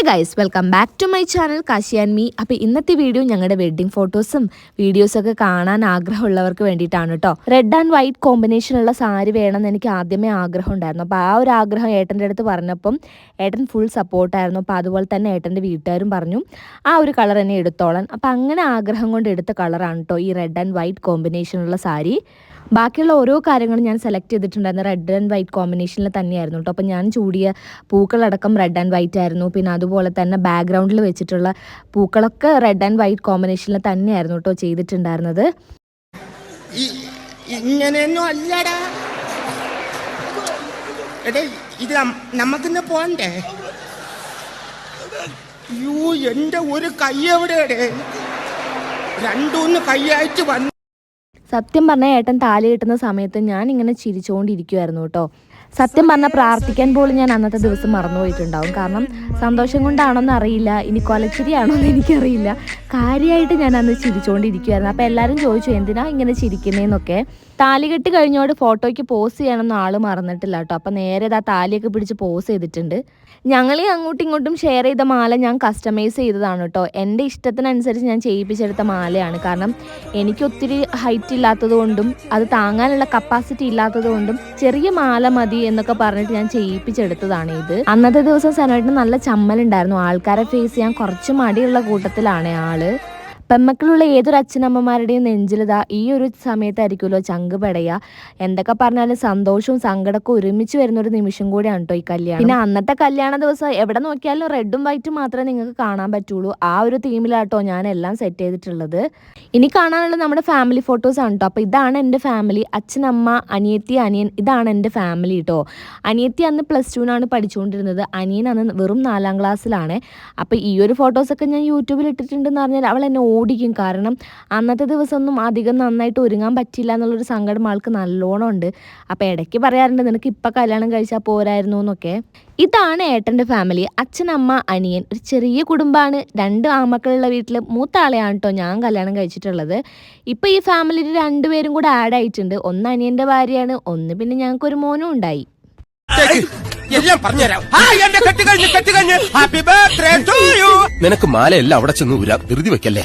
Hey guys welcome back to my channel Kashi and me അപ്പോൾ ഇന്നത്തെ video ഞങ്ങളുടെ wedding ഫോട്ടോസും വീഡിയോസൊക്കെ കാണാൻ ആഗ്രഹമുള്ളവർക്ക് വേണ്ടിയിട്ടാണ് കേട്ടോ റെഡ് ആൻഡ് വൈറ്റ് കോമ്പിനേഷനുള്ള സാരി വേണമെന്ന് എനിക്ക് ആദ്യമേ ആഗ്രഹം ഉണ്ടായിരുന്നു. അപ്പോൾ ആ ഒരു ആഗ്രഹം ഏട്ടന്റെ അടുത്ത് പറഞ്ഞപ്പം ഏട്ടൻ ഫുൾ സപ്പോർട്ടായിരുന്നു അപ്പോൾ അതുപോലെ തന്നെ ഏട്ടന്റെ വീട്ടുകാരും പറഞ്ഞു ആ ഒരു കളർ തന്നെ എടുത്തോളാൻ. അപ്പോൾ അങ്ങനെ ആഗ്രഹം കൊണ്ട് എടുത്ത കളറാണ് കേട്ടോ ഈ റെഡ് ആൻഡ് വൈറ്റ് കോമ്പിനേഷനുള്ള സാരി. ബാക്കിയുള്ള ഓരോ കാര്യങ്ങളും ഞാൻ സെലക്ട് ചെയ്തിട്ടുണ്ടായിരുന്നു. റെഡ് ആൻഡ് വൈറ്റ് കോമ്പിനേഷനിൽ തന്നെയായിരുന്നു കേട്ടോ അപ്പോൾ ഞാൻ ചൂടിയ പൂക്കളടക്കം റെഡ് ആൻഡ് വൈറ്റ് ആയിരുന്നു. പിന്നെ അതുപോലെ തന്നെ ബാക്ക്ഗ്രൗണ്ടിൽ വെച്ചിട്ടുള്ള പൂക്കളൊക്കെ റെഡ് ആൻഡ് വൈറ്റ് കോമ്പിനേഷനിൽ തന്നെയായിരുന്നു കേട്ടോ ചെയ്തിട്ടുണ്ടായിരുന്നത്. ഇങ്ങനെയൊന്നും അല്ലടാ. എടേ ഇത് നമുക്കിന്ന് പോണ്ടേ? യൂ എന്റെ ഒരു കൈ എവിടെയടേ? രണ്ടൂന്ന് കൈയായിട്ട് വന്നു സത്യം പറഞ്ഞാൽ ഏട്ടൻ താലി കിട്ടുന്ന സമയത്ത് ഞാൻ ഇങ്ങനെ ചിരിച്ചുകൊണ്ടിരിക്കുമായിരുന്നു കേട്ടോ. സത്യം പറഞ്ഞാൽ പ്രാർത്ഥിക്കാൻ പോലും ഞാൻ അന്നത്തെ ദിവസം മറന്നുപോയിട്ടുണ്ടാവും. കാരണം സന്തോഷം കൊണ്ടാണോന്ന് അറിയില്ല. ഇനി കൊലച്ചിരിയാണോ എന്ന് എനിക്കറിയില്ല. കാര്യമായിട്ട് ഞാൻ അന്ന് ചിരിച്ചുകൊണ്ടിരിക്കുമായിരുന്നു അപ്പോൾ എല്ലാവരും ചോദിച്ചു എന്തിനാ ഇങ്ങനെ ചിരിക്കുന്നതെന്നൊക്കെ താലി കെട്ടി കഴിഞ്ഞോട് ഫോട്ടോയ്ക്ക് പോസ് ചെയ്യണമെന്ന് ആൾ മറന്നിട്ടില്ല കേട്ടോ. അപ്പോൾ നേരെ ഇതാ താലിയൊക്കെ പിടിച്ച് പോസ് ചെയ്തിട്ടുണ്ട്. ഞങ്ങൾ ഈ അങ്ങോട്ടും ഇങ്ങോട്ടും ഷെയർ ചെയ്ത മാല ഞാൻ കസ്റ്റമൈസ് ചെയ്തതാണ് കേട്ടോ. എന്റെ ഇഷ്ടത്തിനനുസരിച്ച് ഞാൻ ചെയ്യിപ്പിച്ചെടുത്ത മാലയാണ്. കാരണം എനിക്ക് ഒത്തിരി ഹൈറ്റ് ഇല്ലാത്തത് കൊണ്ടും അത് താങ്ങാനുള്ള കപ്പാസിറ്റി ഇല്ലാത്തത് കൊണ്ടും ചെറിയ മാല മതി എന്നൊക്കെ പറഞ്ഞിട്ട് ഞാൻ ചെയ്യിപ്പിച്ചെടുത്തതാണ് ഇത്. അന്നത്തെ ദിവസം സനോട്ടിന് നല്ല ചമ്മലുണ്ടായിരുന്നു. ആൾക്കാരെ ഫേസ് ചെയ്യാൻ കുറച്ച് മടിയുള്ള കൂട്ടത്തിലാണ് ആൾ. പെമ്മക്കളുള്ള ഏതൊരു അച്ഛനമ്മമാരുടെയും നെഞ്ചിലിതാ ഈ ഒരു സമയത്തായിരിക്കുമല്ലോ ചങ്ക് പടയുക എന്തൊക്കെ പറഞ്ഞാലും സന്തോഷവും സങ്കടമൊക്കെ ഒരുമിച്ച് വരുന്ന ഒരു നിമിഷം കൂടിയാണ് കേട്ടോ ഈ കല്യാണം. പിന്നെ അന്നത്തെ കല്യാണ ദിവസം എവിടെ നോക്കിയാലും റെഡും വൈറ്റും മാത്രമേ നിങ്ങൾക്ക് കാണാൻ പറ്റുള്ളൂ. ആ ഒരു തീമിലാട്ടോ ഞാൻ എല്ലാം സെറ്റ് ചെയ്തിട്ടുള്ളത്. ഇനി കാണാനുള്ളത് നമ്മുടെ ഫാമിലി ഫോട്ടോസ് ആണ് കേട്ടോ അപ്പോൾ ഇതാണ് എന്റെ ഫാമിലി അച്ഛനമ്മ അനിയത്തി അനിയൻ ഇതാണ് എന്റെ ഫാമിലി കേട്ടോ അനിയത്തി അന്ന് പ്ലസ് ടുവിനാണ് പഠിച്ചുകൊണ്ടിരുന്നത്. അനിയൻ അന്ന് വെറും നാലാം ക്ലാസ്സിലാണ് അപ്പോൾ ഈ ഒരു ഫോട്ടോസൊക്കെ ഞാൻ യൂട്യൂബിൽ ഇട്ടിട്ടുണ്ടെന്ന് പറഞ്ഞാൽ അവൾ എന്നെ ഓടിക്കും. കാരണം അന്നത്തെ ദിവസമൊന്നും അധികം നന്നായിട്ട് ഒരുങ്ങാൻ പറ്റില്ല എന്നുള്ളൊരു സങ്കടം ആൾക്ക് നല്ലോണം ഉണ്ട്. അപ്പോൾ ഇടയ്ക്ക് പറയാറുണ്ട് നിനക്ക് ഇപ്പം കല്യാണം കഴിച്ചാൽ പോരായിരുന്നു എന്നൊക്കെ. ഇതാണ് ഏട്ടന്റെ ഫാമിലി. അച്ഛനമ്മ അനിയൻ. ഒരു ചെറിയ കുടുംബമാണ് രണ്ട് ആമക്കളുള്ള വീട്ടിൽ മൂത്ത ആളെയാണ് കേട്ടോ ഞാൻ കല്യാണം കഴിച്ചിട്ടുള്ളത്. ഇപ്പോൾ ഈ ഫാമിലിയിൽ രണ്ടുപേരും കൂടെ ആഡ് ആയിട്ടുണ്ട്. ഒന്ന് അനിയന്റെ ഭാര്യയാണ് ഒന്ന് പിന്നെ ഞങ്ങൾക്കൊരു മോനും ഉണ്ടായി. എല്ലാം പറഞ്ഞുതരാം. ആ എന്റെ കെട്ടി കഴിഞ്ഞ് ഹാപ്പി ബർത്ത്ഡേ ടു യു നിനക്ക് മാലയെല്ലാം അവിടെ ചെന്ന് ഊരാം. ധൃതി വെക്കല്ലേ?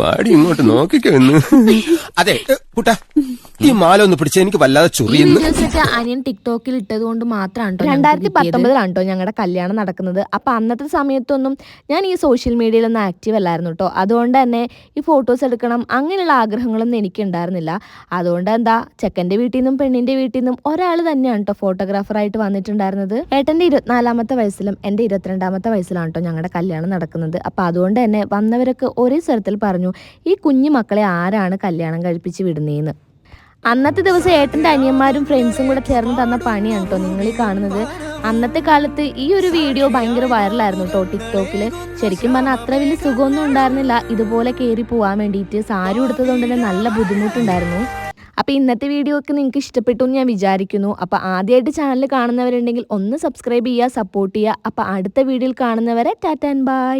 വാടി ഇങ്ങോട്ട് നോക്കിക്കോ ഇന്ന്. അതെ കുട്ടാ ഈ മാല ഒന്ന് പിടിച്ച എനിക്ക് വല്ലാതെ ചൊറിയുന്നു. അനിയൻ ടിക്ടോക്കിൽ ഇട്ടത് കൊണ്ട് മാത്രമാണ് രണ്ടായിരത്തി പത്തൊമ്പതിലാണ് കേട്ടോ ഞങ്ങളുടെ കല്യാണം നടക്കുന്നത്. അപ്പൊ അന്നത്തെ സമയത്തൊന്നും ഞാൻ ഈ സോഷ്യൽ മീഡിയയിലൊന്നും ആക്റ്റീവ് അല്ലായിരുന്നു കേട്ടോ അതുകൊണ്ട് തന്നെ ഈ ഫോട്ടോസ് എടുക്കണം അങ്ങനെയുള്ള ആഗ്രഹങ്ങളൊന്നും എനിക്ക് ഉണ്ടായിരുന്നില്ല അതുകൊണ്ട് എന്താ ചെക്കന്റെ വീട്ടിൽ നിന്നും പെണ്ണിന്റെ വീട്ടിൽ നിന്നും ഒരാൾ തന്നെയാണ് കേട്ടോ ഫോട്ടോഗ്രാഫറായിട്ട് വന്നിട്ടുണ്ടായിരുന്നത്. ഏട്ടന്റെ ഇരുപത്തിനാലാമത്തെ വയസ്സിലും എന്റെ ഇരുപത്തിരണ്ടാമത്തെ വയസ്സിലാണ് കേട്ടോ ഞങ്ങളുടെ കല്യാണം നടക്കുന്നത്. അപ്പൊ അതുകൊണ്ട് തന്നെ വന്നവരൊക്കെ ഒരേ സ്ഥലത്തിൽ പറഞ്ഞു ഈ കുഞ്ഞു മക്കളെ ആരാണ് കല്യാണം കഴിപ്പിച്ച് വിടുന്നതെന്ന് അന്നത്തെ ദിവസം ഏട്ടന്റെ അനിയന്മാരും ഫ്രണ്ട്സും കൂടെ ചേർന്ന് തന്ന പണിയാണ് കേട്ടോ നിങ്ങൾ ഈ കാണുന്നത്. അന്നത്തെ കാലത്ത് ഈ ഒരു വീഡിയോ ഭയങ്കര വൈറലായിരുന്നു കേട്ടോ ടിക്ടോക്കിൽ ശരിക്കും പറഞ്ഞാൽ അത്ര വലിയ സുഖമൊന്നും ഉണ്ടായിരുന്നില്ല. ഇതുപോലെ കയറി പോകാൻ വേണ്ടിയിട്ട് സാരി ഉടുത്തത് കൊണ്ട് തന്നെ നല്ല ബുദ്ധിമുട്ടുണ്ടായിരുന്നു. അപ്പോൾ ഇന്നത്തെ വീഡിയോ ഒക്കെ നിങ്ങൾക്ക് ഇഷ്ടപ്പെട്ടു എന്ന് ഞാൻ വിചാരിക്കുന്നു. അപ്പോൾ ആദ്യമായിട്ട് ചാനൽ കാണുന്നവരുണ്ടെങ്കിൽ ഒന്ന് സബ്സ്ക്രൈബ് ചെയ്യുക സപ്പോർട്ട് ചെയ്യുക. അപ്പോൾ അടുത്ത വീഡിയോയിൽ കാണുന്നവരെ ടാറ്റ ആൻഡ് ബൈ